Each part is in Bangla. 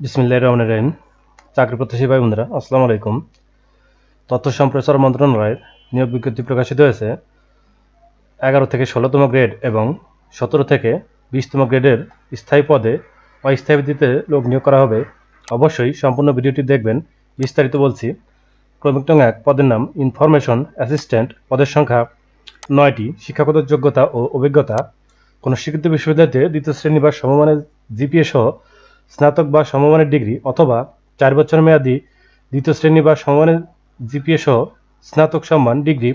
বিসমিল্লাহ রহমান রহিম। চাকরি প্রত্যাশী ভাই বন্ধুরা আসসালামু আলাইকুম। তথ্য সম্প্রচার মন্ত্রণালয়ের নিয়োগ বিজ্ঞপ্তি প্রকাশিত হয়েছে এগারো থেকে ষোলোতম গ্রেড এবং সতেরো থেকে বিশতম গ্রেডের স্থায়ী পদে অস্থায়ী ভিত্তিতে লোক নিয়োগ করা হবে। অবশ্যই সম্পূর্ণ ভিডিওটি দেখবেন। বিস্তারিত বলছি, ক্রমিক এক পদের নাম ইনফরমেশন অ্যাসিস্ট্যান্ট পদের সংখ্যা নয়টি। শিক্ষাগত যোগ্যতা ও অভিজ্ঞতা, কোনো স্বীকৃত বিশ্ববিদ্যালয়তে দ্বিতীয় শ্রেণি বা সমমানের জিপিএ সহ স্নাতক বা সমমানের ডিগ্রি অথবা চার বছর মেয়াদী দ্বিতীয় শ্রেণি বা সমমানের জিপিএ সহ স্নাতক সম্মান ডিগ্রি,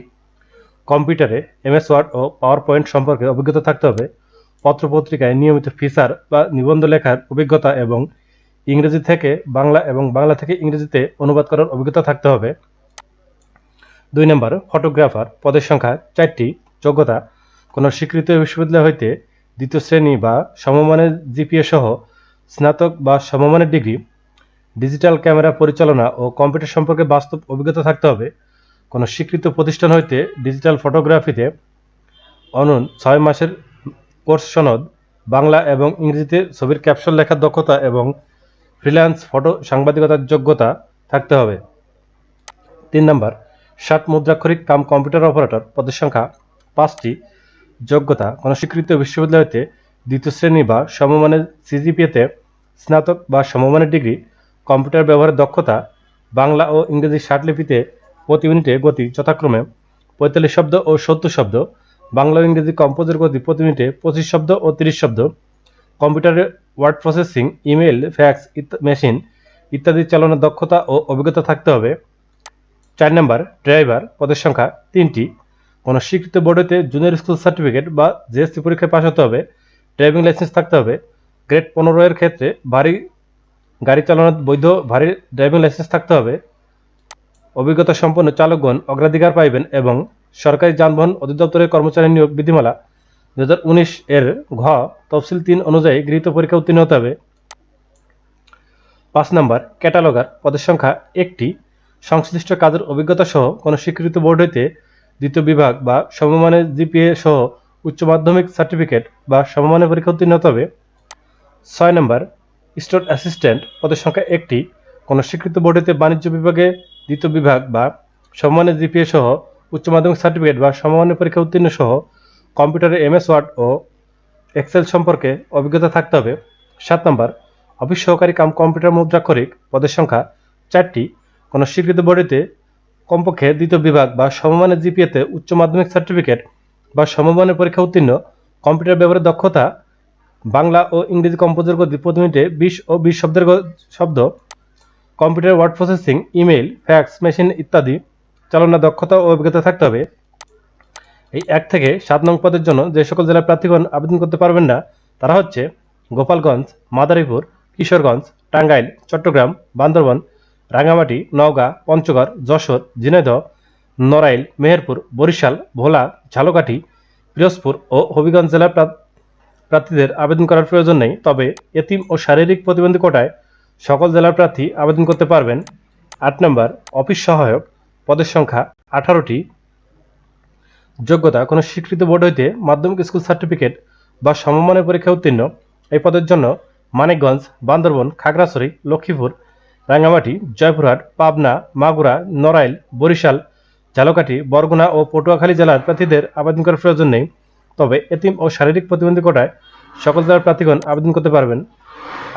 কম্পিউটারে এমএস ওয়ার্ড ও পাওয়ার পয়েন্ট সম্পর্কে অভিজ্ঞতা থাকতে হবে। পত্রপত্রিকায় নিয়মিত ফিচার বা নিবন্ধ লেখার অভিজ্ঞতা এবং ইংরেজি থেকে বাংলা এবং বাংলা থেকে ইংরেজিতে অনুবাদ করার অভিজ্ঞতা থাকতে হবে। দুই নম্বর, ফটোগ্রাফার পদের সংখ্যা চারটি। যোগ্যতা, কোনো স্বীকৃত বিশ্ববিদ্যালয় হইতে দ্বিতীয় শ্রেণি বা সমমানের জিপিএ সহ স্নাতক বা সমমানের ডিগ্রি, ডিজিটাল ক্যামেরা পরিচালনা ও কম্পিউটার সম্পর্কে বাস্তব অভিজ্ঞতা থাকতে হবে। কোনো স্বীকৃত প্রতিষ্ঠান হইতে ডিজিটাল ফটোগ্রাফিতে অনূন ছয় মাসের কোর্স সনদ, বাংলা এবং ইংরেজিতে ছবির ক্যাপশন লেখার দক্ষতা এবং ফ্রিল্যান্স ফটো সাংবাদিকতার যোগ্যতা থাকতে হবে। তিন নম্বর, ষাট মুদ্রাক্ষরিক কাম কম্পিউটার অপারেটর পদের সংখ্যা পাঁচটি। যোগ্যতা, কোনো স্বীকৃত বিশ্ববিদ্যালয়তে দ্বিতীয় শ্রেণি বা সমমানের সিজিপিএতে স্নাতক বা সমমানের ডিগ্রি, কম্পিউটার ব্যবহারের দক্ষতা, বাংলা ও ইংরেজি লিপিতে প্রতি মিনিটে গতি যথাক্রমে পঁয়তাল্লিশ শব্দ ও সত্তর শব্দ, বাংলা ও ইংরেজি কম্পোজের গতি প্রতি মিনিটে পঁচিশ শব্দ ও তিরিশ শব্দ, কম্পিউটারে word processing email fax machine ইত্যাদি চালানোর দক্ষতা ও অভিজ্ঞতা থাকতে হবে। চার নম্বর, ড্রাইভার, পদের সংখ্যা তিনটি। কোনো স্বীকৃত বোর্ডেতে জুনিয়র স্কুল সার্টিফিকেট বা জিএসসি পরীক্ষায় পাশ হতে হবে। ড্রাইভিং লাইসেন্স থাকতে হবে। গ্রেড পনেরো এর ক্ষেত্রে ভারী গাড়ি চালানোর বৈধ ভারী ড্রাইভিং লাইসেন্স থাকতে হবে। অভিজ্ঞতা সম্পন্ন চালকগণ অগ্রাধিকার পাইবেন এবং সরকারি যানবাহন অধিদপ্তরের কর্মচারী নিয়োগ বিধিমালা দুহাজার উনিশ এর ঘ তফসিল তিন অনুযায়ী গৃহীত পরীক্ষা উত্তীর্ণ হতে হবে। পাঁচ নম্বর, ক্যাটালগার পদের সংখ্যা একটি। সংশ্লিষ্ট কাজের অভিজ্ঞতা সহ কোনো স্বীকৃত বোর্ড হইতে দ্বিতীয় বিভাগ বা সমমানের জিপিএ সহ উচ্চ মাধ্যমিক সার্টিফিকেট বা সমমানের পরীক্ষা উত্তীর্ণ হতে হবে। ছয় নম্বর স্টোর অ্যাসিস্ট্যান্ট পদের সংখ্যা একটি। কোনো স্বীকৃত বোর্ড হইতে বাণিজ্য বিভাগে দ্বিতীয় বিভাগ বা সমমানের জিপিএ সহ উচ্চ মাধ্যমিক সার্টিফিকেট বা সমমানের পরীক্ষা উত্তীর্ণ সহ কম্পিউটারে এমএস ওয়ার্ড ও এক্সেল সম্পর্কে অভিজ্ঞতা থাকতে হবে। সাত নম্বর, অফিস সহকারী কাম কম্পিউটার মুদ্রাক্ষরিক পদের সংখ্যা চারটি। কোনো স্বীকৃত বোর্ডেতে কমপক্ষে দ্বিতীয় বিভাগ বা সমমানের জিপিএতে উচ্চ মাধ্যমিক সার্টিফিকেট বা সমমানের পরীক্ষা উত্তীর্ণ, কম্পিউটার ব্যবহারের দক্ষতা, বাংলা ও ইংরেজি কম্পোজের গতি প্রতি মিনিটে বিশ ও বিশ শব্দের শব্দ, computer word processing email fax, machine ইত্যাদি চালনার দক্ষতা ও অভিজ্ঞতা থাকতে হবে। এই এক থেকে সাত নং পদের জন্য যে সকল জেলার প্রার্থীগণ আবেদন করতে পারবেন না, তারা হচ্ছে গোপালগঞ্জ, মাদারীপুর, কিশোরগঞ্জ, টাঙ্গাইল, চট্টগ্রাম, বান্দরবান, রাঙ্গামাটি, নওগাঁ, পঞ্চগড়, যশোর, ঝিনাইদহ নড়াইল, মেহেরপুর, বরিশাল, ভোলা, ঝালকাঠি, পিরোজপুর ও হবিগঞ্জ জেলার প্রা- প্রার্থীদের আবেদন করার প্রয়োজন নেই। তবে এতিম ও শারীরিক প্রতিবন্ধী কোটায় সকল জেলার প্রার্থী আবেদন করতে পারবেন। আট নম্বর, অফিস সহায়ক, পদের সংখ্যা আঠারোটি। যোগ্যতা, কোনো স্বীকৃত বোর্ড হইতে মাধ্যমিক স্কুল সার্টিফিকেট বা সমমানের পরীক্ষা উত্তীর্ণ। এই পদের জন্য মানিকগঞ্জ, বান্দরবন, খাগড়াছড়ি, লক্ষ্মীপুর, রাঙ্গামাটি, জয়পুরহাট, পাবনা, মাগুরা, নড়াইল, বরিশাল ঝালকাঠি বরগুনা ও পটুয়াখালী জেলার প্রার্থীদের আবেদন করার প্রয়োজন নেই। তবে এতিম ও শারীরিক প্রতিবন্ধী কোটায় সকল জেলার প্রার্থীগণ আবেদন করতে পারবেন।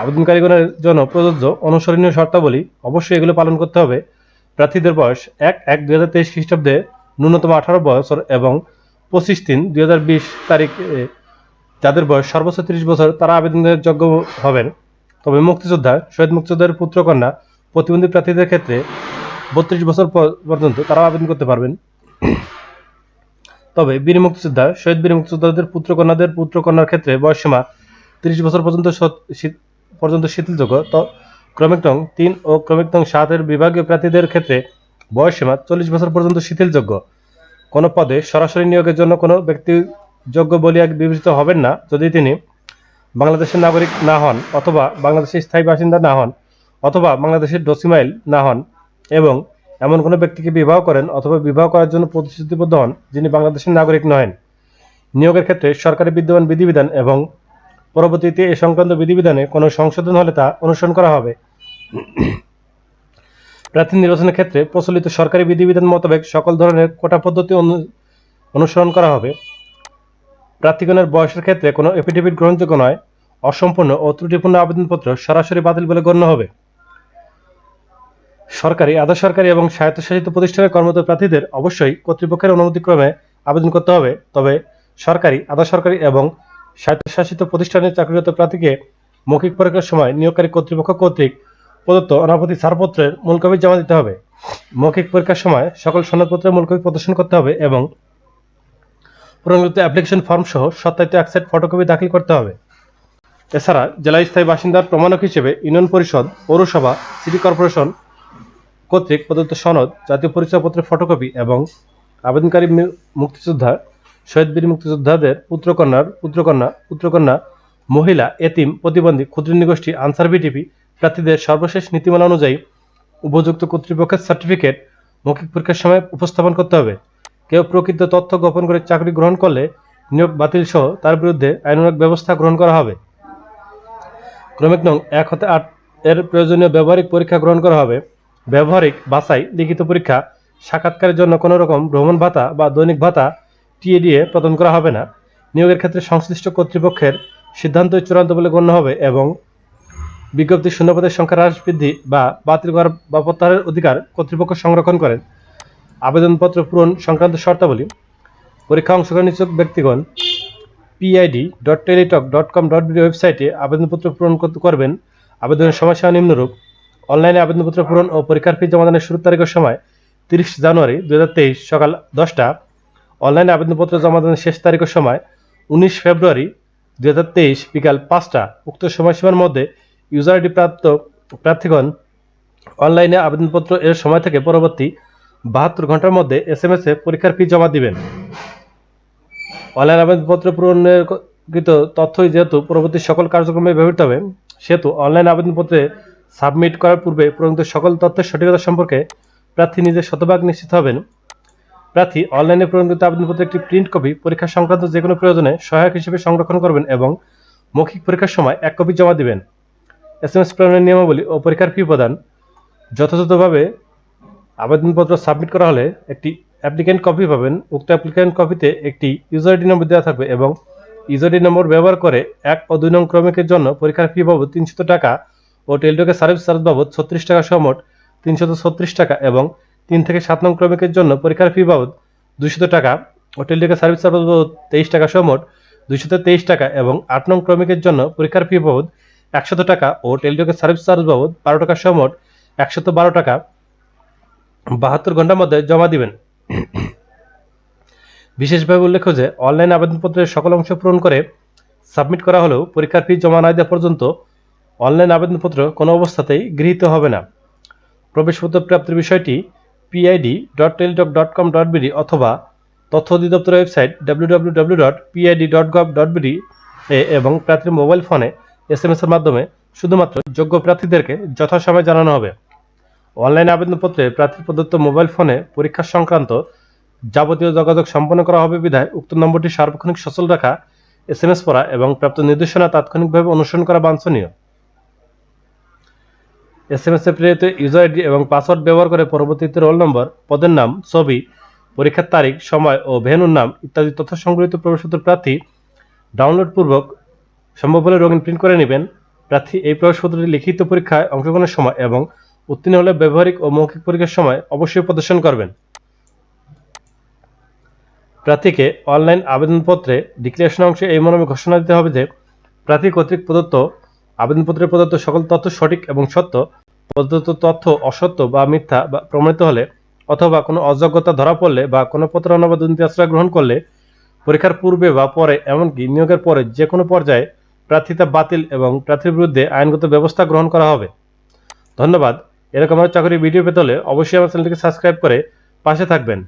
আবেদনকারীগণের জন্য প্রযোজ্য অনুসরণীয় শর্তাবলী অবশ্যই এগুলো পালন করতে হবে। প্রার্থীদের বয়স এক এক দুই হাজার তেইশ খ্রিস্টাব্দে ন্যূনতম আঠারো বছর এবং পঁচিশ তিন দুই হাজার বিশ তারিখে যাদের বয়স সর্বোচ্চ তিরিশ বছর তারা আবেদনের যোগ্য হবেন। তবে মুক্তিযোদ্ধা, শহীদ মুক্তিযোদ্ধার পুত্রকন্যা, প্রতিবন্ধী প্রার্থীদের ক্ষেত্রে বত্রিশ বছর পর্যন্ত তারাও আবেদন করতে পারবেন। তবে বীর শহীদ বীর মুক্তিযোদ্ধাদের পুত্রকন্যাদের পুত্রকন্যার ক্ষেত্রে বয়সসীমা তিরিশ বছর পর্যন্ত পর্যন্ত শিথিলযোগ্য। তো ক্রমিক তিন ও ক্রমিক সাতের বিভাগীয় প্রার্থীদের ক্ষেত্রে বয়সসীমা চল্লিশ বছর পর্যন্ত শিথিলযোগ্য। কোনো পদে সরাসরি নিয়োগের জন্য কোনো ব্যক্তি যোগ্য বলিয়া বিবেচিত হবেন না। যদি তিনি বাংলাদেশের নাগরিক না হন অথবা বাংলাদেশের স্থায়ী বাসিন্দা না হন অথবা বাংলাদেশের ডোসিমাইল না হন এবং এমন কোনো ব্যক্তিকে বিবাহ করেন অথবা বিবাহ করার জন্য প্রতিশ্রুতিবদ্ধ হন যিনি বাংলাদেশের নাগরিক নহেন নিয়োগের ক্ষেত্রে সরকারি বিদ্যমান বিধিবিধান এবং পরবর্তীতে এ সংক্রান্ত বিধিবিধানে কোনো সংশোধন হলে তা অনুসরণ করা হবে। প্রার্থী নির্বাচনের ক্ষেত্রে প্রচলিত সরকারি বিধিবিধান মোতাবেক সকল ধরনের কোটা পদ্ধতি অনু- অনুসরণ করা হবে। প্রার্থীগণের বয়সের ক্ষেত্রে কোনো এফিডেভিট গ্রহণযোগ্য নয়। অসম্পূর্ণ ও ত্রুটিপূর্ণ আবেদনপত্র সরাসরি বাতিল বলে গণ্য হবে। সরকারি আধা সরকারি এবং স্বায়ত্তশাসিত প্রতিষ্ঠানের কর্মরত প্রার্থীদের অবশ্যই কর্তৃপক্ষের অনুমতিক্রমে আবেদন করতে হবে। তবে সরকারি আধা সরকারি এবং স্বায়ত্তশাসিত প্রতিষ্ঠানের চাকরিরত প্রার্থীকে মৌখিক পরীক্ষার সময় নিয়োগকারী কর্তৃপক্ষ কর্তৃক প্রদত্ত অনাপত্তি ছাড়পত্রের মূল কপি জমা দিতে হবে। মৌখিক পরীক্ষার সময় সকল সনদপত্রের মূল কপি প্রদর্শন করতে হবে এবং পূরণকৃত অ্যাপ্লিকেশন ফর্ম সহ সত্যায়িত এক ফটোকপি দাখিল করতে হবে। এছাড়া জেলা স্থায়ী বাসিন্দার প্রমাণক হিসেবে ইউনিয়ন পরিষদ, পৌরসভা, সিটি কর্পোরেশন কর্তৃক প্রদত্ত সনদ, জাতীয় পরিচয়পত্রের ফটোকপি এবং আবেদনকারী মুক্তিযোদ্ধা, শহীদ বীর মুক্তিযোদ্ধাদের পুত্রকন্যার, পুত্রকন্যা পুত্রকন্যা, মহিলা, এতিম, প্রতিবন্ধী, ক্ষুদ্র নিগোষ্ঠী, আনসার বিটিপি প্রার্থীদের সর্বশেষ নীতিমালা অনুযায়ী উপযুক্ত কর্তৃপক্ষের সার্টিফিকেট মৌখিক পরীক্ষার সময় উপস্থাপন করতে হবে। কেউ প্রকৃত তথ্য গোপন করে চাকরি গ্রহণ করলে নিয়োগ বাতিল সহ তার বিরুদ্ধে আইনানুগ ব্যবস্থা গ্রহণ করা হবে। ক্রমিক নং এক হতে আট এর প্রয়োজনীয় ব্যবহারিক পরীক্ষা গ্রহণ করা হবে। ব্যবহারিক বাছাই, লিখিত পরীক্ষা, সাক্ষাৎকারের জন্য কোনো রকম ভ্রমণ ভাতা বা দৈনিক ভাতা টিএডিএ প্রদান করা হবে না। নিয়োগের ক্ষেত্রে সংশ্লিষ্ট কর্তৃপক্ষের সিদ্ধান্তই চূড়ান্ত বলে গণ্য হবে এবং বিজ্ঞপ্তি শূন্যপদের সংখ্যা হ্রাস বৃদ্ধি বা বাতিল করার বা প্রত্যাহারের অধিকার কর্তৃপক্ষ সংরক্ষণ করেন। আবেদনপত্র পূরণ সংক্রান্ত শর্তাবলী। পরীক্ষা অংশগ্রহণ ইচ্ছুক ব্যক্তিগণ PID dot Teletalk dot com dot BD ওয়েবসাইটে আবেদনপত্র পূরণ করবেন। আবেদনের সময়সীমা নিম্নরূপ। অনলাইনে আবেদনপত্র পূরণ ও পরীক্ষার ফি জমাদানের শুরুর তারিখের সময় তিরিশ জানুয়ারি দুহাজার তেইশ সকাল দশটা। অনলাইনে আবেদনপত্র জমাদানের শেষ তারিখের সময় উনিশ ফেব্রুয়ারি দুহাজার তেইশ বিকাল পাঁচটা। উক্ত সময়সীমার মধ্যে ইউজার আইডি প্রাপ্ত প্রার্থীগণ অনলাইনে আবেদনপত্র এর সময় থেকে পরবর্তী বাহাত্তর ঘণ্টার মধ্যে এস এম এস এ পরীক্ষার ফি জমা দিবেন। অনলাইন আবেদনপত্র পূরণের কৃত তথ্যই যেহেতু পরবর্তী সকল কার্যক্রমে ব্যবহৃত হবে, সেহেতু অনলাইন আবেদনপত্রে সাবমিট করার পূর্বে পূরণিত সকল তথ্যের সঠিকতা সম্পর্কে প্রার্থী নিজে শতভাগ নিশ্চিত হবেন। প্রার্থী অনলাইনে পূরণকৃত আবেদনপত্রের একটি প্রিন্ট কপি পরীক্ষা সংক্রান্ত যে কোনো প্রয়োজনে সহায়ক হিসেবে সংরক্ষণ করবেন এবং মৌখিক পরীক্ষার সময় এক কপি জমা দিবেন। এস এম এস প্রেরণের নিয়মাবলী ও পরীক্ষার ফি প্রদান যথাযথভাবে আবেদনপত্র সাবমিট করা হলে একটি অ্যাপ্লিক্যান্ট কপি পাবেন। উক্ত অ্যাপ্লিক্যান্ট কপিতে একটি ইউজার আইডি নম্বর দেওয়া থাকবে এবং ইউজার আইডি নম্বর ব্যবহার করে এক ও দুই নং ক্রমিকের জন্য পরীক্ষার ফি বাবদ তিনশত টাকা ও টেলটকের সার্ভিস চার্জ বাবদ ছত্রিশ টাকা সহ মোট তিনশত ছত্রিশ টাকা এবং তিন থেকে সাত নং ক্রমিকের জন্য পরীক্ষার ফি বাবদ দুইশত টাকা ও টেলটকের সার্ভিস চার্জ বাবদ তেইশ টাকা সহ মোট দুইশত তেইশ টাকা এবং আট নং ক্রমিকের জন্য পরীক্ষার ফি বাবদ একশত টাকা ও টেলটকের সার্ভিস চার্জ বাবদ বারো টাকা সহ মোট একশত বারো টাকা বাহাত্তর ঘণ্টার মধ্যে জমা দিবেন। বিশেষভাবে উল্লেখ্য যে, অনলাইন আবেদনপত্রের সকল অংশ পূরণ করে সাবমিট করা হলেও পরীক্ষার ফি জমা না দেওয়া পর্যন্ত অনলাইন আবেদনপত্র কোনো অবস্থাতেই গৃহীত হবে না। প্রবেশপত্র প্রাপ্তির বিষয়টি PID dot Teletalk dot com dot BD অথবা তথ্য অধিদপ্তর website W dot PID dot gov dot BD এ এবং প্রার্থীর মোবাইল ফোনে এস এম এস এর মাধ্যমে শুধুমাত্র যোগ্য প্রার্থীদেরকে যথাসময়ে জানানো হবে। অনলাইন আবেদনপত্রে প্রার্থীর প্রদত্ত মোবাইল ফোনে পরীক্ষা সংক্রান্ত যাবতীয় যোগাযোগ সম্পন্ন করা হবে বিধায় উক্ত নম্বরটি সার্বক্ষণিক সচল রাখা এস এম এস পড়া এবং প্রাপ্ত নির্দেশনা তাৎক্ষণিকভাবে অনুসরণ করা বাঞ্ছনীয়। S M S user ID এবং পাসওয়ার্ড ব্যবহার করে পরবর্তীতে রোল নম্বর পদের নাম, ছবি, পরীক্ষার তারিখ, সময় ও ভেনুর নাম ইত্যাদি তথ্য সংগ্রহীত প্রবেশপত্র প্রার্থী ডাউনলোড পূর্বক সম্ভব হলে রঙিন প্রিন্ট করে নেবেন। প্রার্থী এই প্রবেশপত্রটি লিখিত পরীক্ষায় অংশগ্রহণের সময় এবং উত্তীর্ণ হলে ব্যবহারিক ও মৌখিক পরীক্ষার সময় অবশ্যই প্রদর্শন করবেন। প্রার্থীকে অনলাইন আবেদনপত্রে ডিক্লারেশন অংশে এই মর্মে ঘোষণা দিতে হবে যে, প্রার্থী কর্তৃক প্রদত্ত আবেদনপত্রে প্রদত্ত সকল তথ্য সঠিক এবং সত্য প্রদত্ত তথ্য অসত্য বা মিথ্যা বা প্রমাণিত হলে অথবা কোনো অযোগ্যতা ধরা পড়লে বা কোনো প্রতারণা বা দুর্নীতি আশ্রয় গ্রহণ করলে পরীক্ষার পূর্বে বা পরে এমনকি নিয়োগের পরে যে কোনো পর্যায়ে প্রার্থিতা বাতিল এবং প্রার্থীর বিরুদ্ধে আইনগত ব্যবস্থা গ্রহণ করা হবে। ধন্যবাদ। এরকম আরও চাকরি ভিডিও পেতে হলে অবশ্যই আমার চ্যানেলটিকে সাবস্ক্রাইব করে পাশে থাকবেন।